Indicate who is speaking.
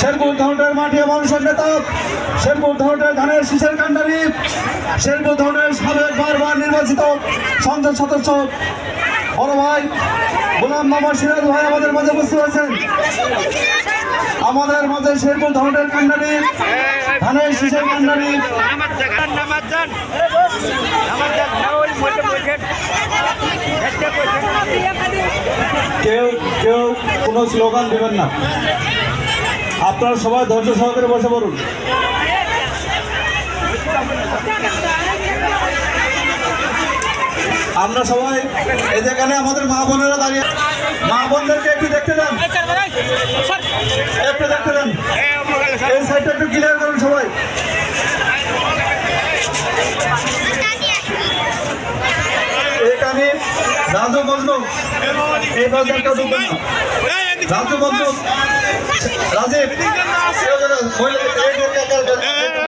Speaker 1: শেরপুর ধরনের মাটিয়া মানুষের নেতা। শেরপুর ধরনের ধানের শীষের কান্ডারি। শেরপুর ধরনের সাবেক বারবার নির্বাচিত সংসদ সদস্য। বড় ভাই, গোলাম মামা সিরাজ ভাই আমাদের মাঝে উপস্থিত হয়েছেন। আমাদের মাঝে শেরপুর ধরনের কান্ডারি ধানের শীষের কান্ডারি। কেউ কেউ কোনো স্লোগান দেবেন না। আপনারা সবাই ধৈর্য সহকারে বসে পড়ুন। আমরা সবাই এই যেখানে আমাদের মা বোনেরা দাঁড়িয়ে মা বোনদেরকে একটু দেখতে দেন। একটু দেখতে দেন। এই সাইডটা একটু ক্লিয়ার করুন সবাই। এখানে রাজু মজনু এই রাজু মজনু రాజే